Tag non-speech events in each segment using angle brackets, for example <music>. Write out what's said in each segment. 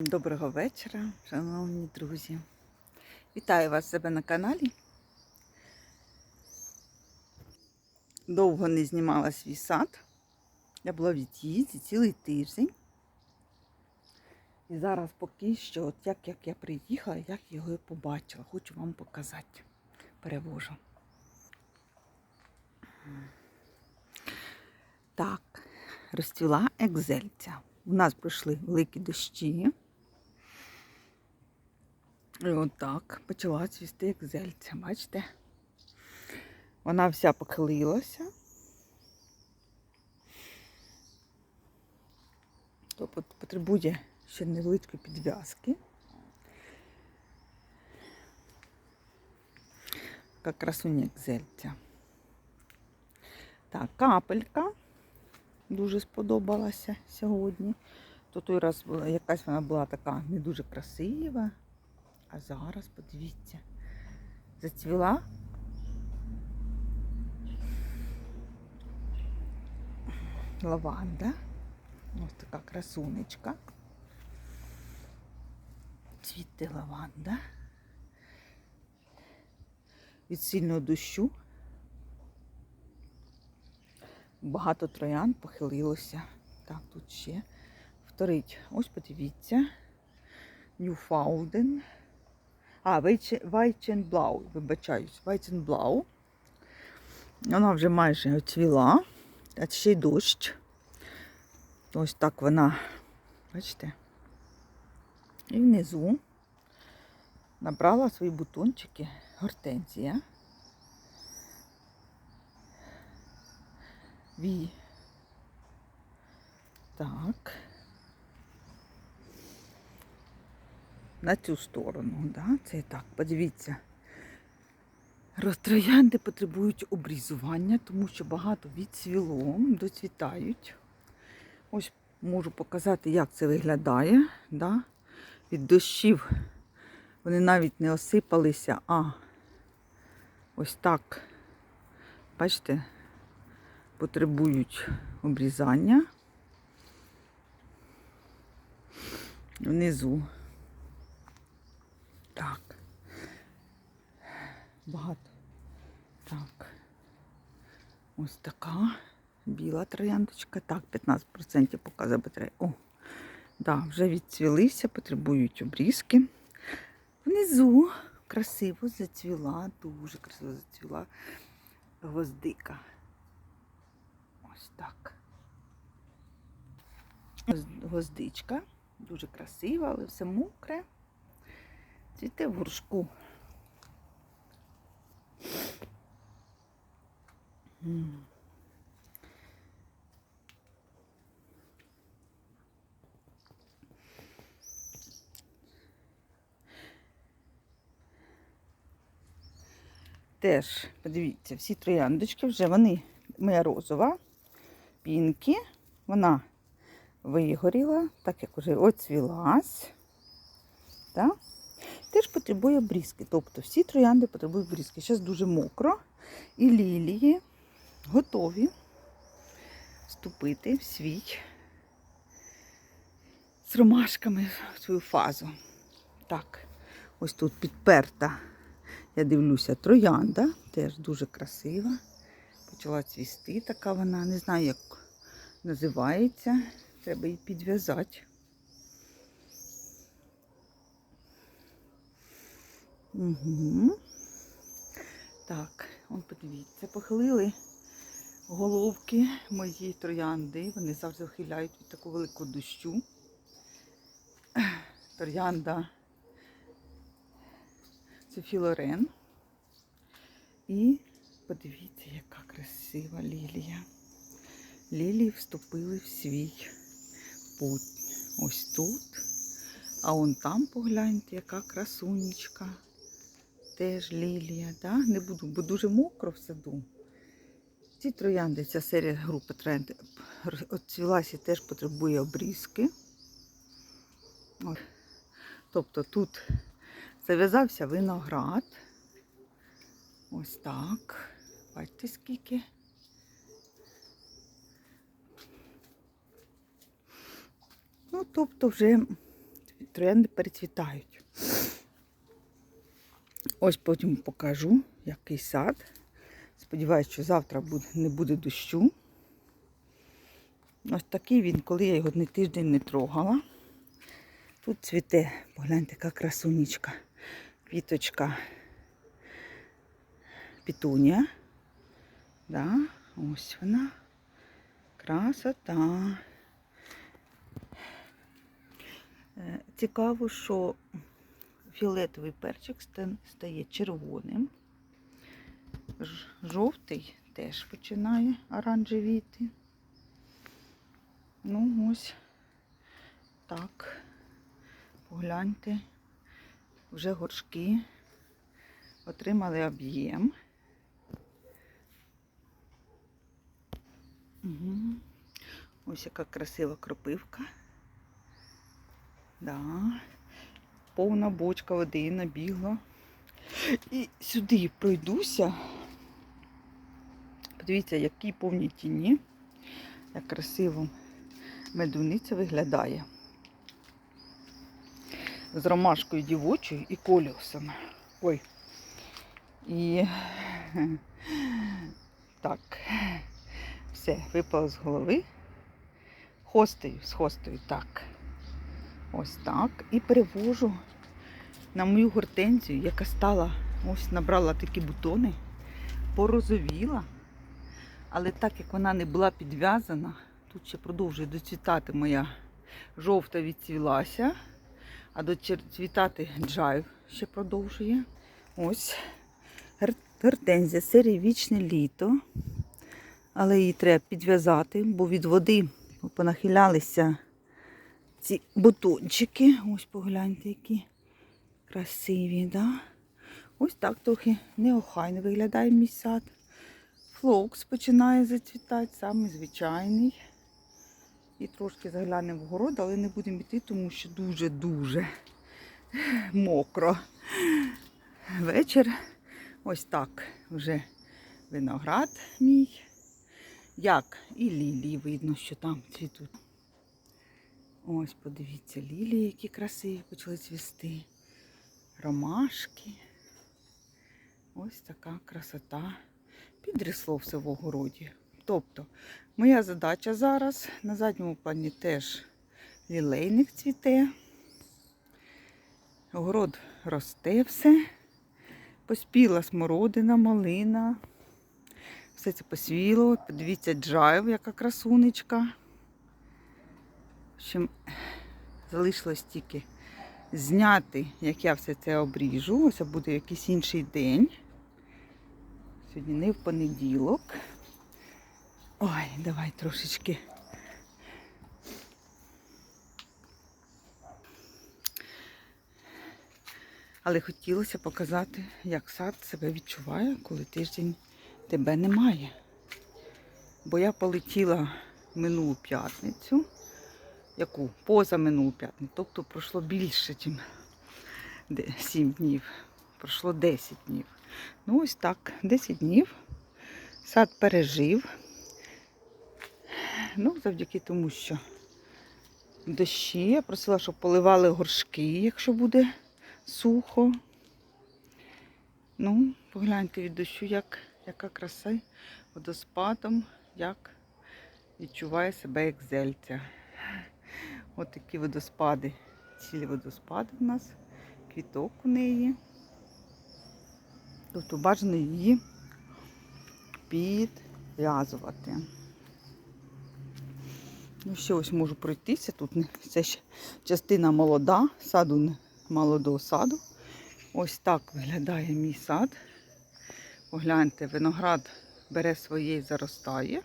Доброго вечора, шановні друзі. Вітаю вас себе на каналі. Довго не знімала свій сад. Я була в від'їзді цілий тиждень. І зараз поки що, от як, як я приїхала, як його і побачила, хочу вам показати. Перевожу. Так, розцвіла екзельця. У нас пройшли великі дощі. І отак почала цвісти екзельця, бачите? Вона вся похилилася. Тобто потребує ще невеличкої підв'язки. Така красуня екзельця. Так, капелька дуже сподобалася сьогодні. То той раз була якась вона була така не дуже красива. А зараз подивіться, зацвіла. Лаванда. Ось така красунечка. Цвіте лаванда. Від сильного дощу. Багато троян похилилося. Так, тут ще вторить. Ось подивіться. Ньюфауден. А, Вайченблау, вибачаюсь, Вайченблау. Вона вже майже оцвіла, а ще й дощ. Ось так вона, бачите, і внизу набрала свої бутончики гортензія. Ві. Так. На цю сторону. Да? Це так, подивіться. Розтроянди потребують обрізування, тому що багато відцвіло, доцвітають. Ось можу показати, як це виглядає. Да? Від дощів вони навіть не осипалися, а ось так, бачите, потребують обрізання. Внизу так. Багато. Так. Ось така біла трояндочка. Так, 15% показує батарея. О, да, вже відцвілися, потребують обрізки. Внизу красиво зацвіла, дуже красиво зацвіла гвоздика. Ось так. Гвоздичка. Дуже красива, але все мокре. Цвіте в горшку. Теж, подивіться, всі трояндочки вже вони, моя розова, пінки, вона вигоріла, так як вже оцвілась. Так? Теж потребує обрізки. Тобто всі троянди потребують обрізки. Зараз дуже мокро. І лілії готові вступити в свій з ромашками в свою фазу. Так, ось тут підперта, я дивлюся, троянда, теж дуже красива. Почала цвісти, така вона, не знаю, як називається. Треба її підв'язати. Угу. Так, он подивіться, похилили головки мої троянди. Вони завжди ухиляють від такого великого дощу. Троянда це філорен. І подивіться, яка красива лілія. Лілії вступили в свій путь. Ось тут. А он там погляньте, яка красунечка. Теж лілія, да? не буду, бо дуже мокро в саду. Ці троянди, ця серія групи троянди оцвілася теж потребує обрізки. Ось. Тобто тут зав'язався виноград. Ось так. Бачите, скільки. Ну, тобто вже троянди перецвітають. Ось потім покажу, який сад. Сподіваюсь, що завтра буде, не буде дощу. Ось такий він, коли я його не тиждень не трогала. Тут цвіте, погляньте, яка красунечка. Квіточка пітунія. Да, ось вона. Красота. Е, Цікаво, що фіолетовий перчик стає червоним. Жовтий теж починає оранжевіти. Ну, ось так. Погляньте. Вже горшки отримали об'єм. Угу. Ось яка красива кропивка. Да. Повна бочка води набігла. І сюди пройдуся. Подивіться, які повні тіні, як красиво медуниця виглядає. З ромашкою дівочою і коліусом. Ой. І <laughs> так, все, випало з голови. Хостею, з хостею, так. Ось так. І перевожу на мою гортензію, яка стала, ось набрала такі бутони, порозовіла. Але так як вона не була підв'язана, тут ще продовжує доцвітати моя жовта відцвілася, а доцвітати джайв ще продовжує. Ось гортензія серії вічне літо. Але її треба підв'язати, бо від води понахилялися ці бутончики. Ось погляньте, які красиві, да? Ось так трохи неохайно виглядає мій сад. Флокс починає зацвітати, самий звичайний. І трошки заглянемо в город, але не будемо йти, тому що дуже-дуже мокро. Вечір. Ось так вже виноград мій. Як і лілії видно, що там цвітуть. Ось, подивіться, лілії, які красиві почали цвісти. Ромашки. Ось така красота. Підрісло все в огороді. Тобто, моя задача зараз на задньому плані теж лілейник цвіте. Огород росте все. Поспіла смородина, малина. Все це посвіло. Подивіться, джайв, яка красунечка. Общем, залишилось тільки зняти, як я все це обріжу. Ось буде якийсь інший день. Сьогодні не в понеділок. Ой, давай трошечки. Але хотілося показати, як сад себе відчуває, коли тиждень тебе немає. Бо я полетіла минулу п'ятницю, яку поза минулу п'ятницю, тобто пройшло більше, ніж 7 днів. Пройшло 10 днів. Ну, ось так, 10 днів. Сад пережив. Ну, завдяки тому, що дощі. Я просила, щоб поливали горшки, якщо буде сухо. Ну, погляньте від дощу, як, яка краса водоспадом, як відчуває себе як Ось такі водоспади, цілі водоспади в нас, квіток у неї. Тобто бажано її підв'язувати. Ну, ще ось можу пройтися. Тут це ще частина молода, саду молодого саду. Ось так виглядає мій сад. Погляньте, виноград бере своє і заростає.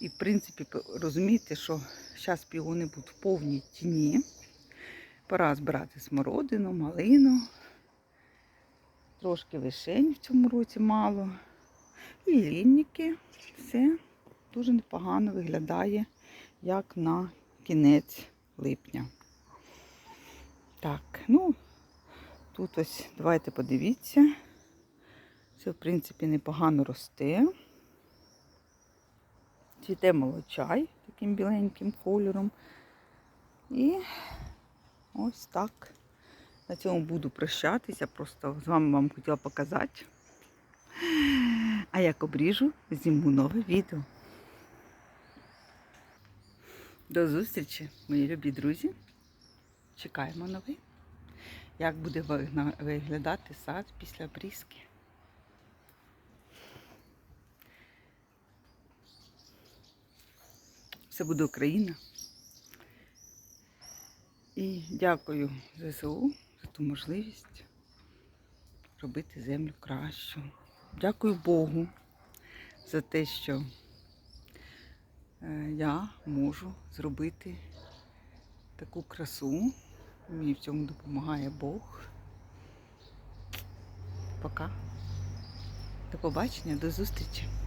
І, в принципі, розумієте, що зараз пігони будуть в повній тіні. Пора збирати смородину, малину. Трошки вишень в цьому році мало. І лінніки. Все дуже непогано виглядає, як на кінець липня. Так, ну, тут ось давайте подивіться. Все, в принципі, непогано росте. Цвіте молочай таким біленьким кольором. І Ось так. На цьому буду прощатися. Просто з вами вам хотіла показати. А як обріжу, зніму нове відео. До зустрічі, мої любі друзі. Чекаємо новий. Як буде виглядати сад після обрізки. Все буде Україна. І дякую ЗСУ за ту можливість робити землю кращу. Дякую Богу за те, що е, я можу зробити таку красу. Мені в цьому допомагає Бог. Пока. До побачення, до зустрічі.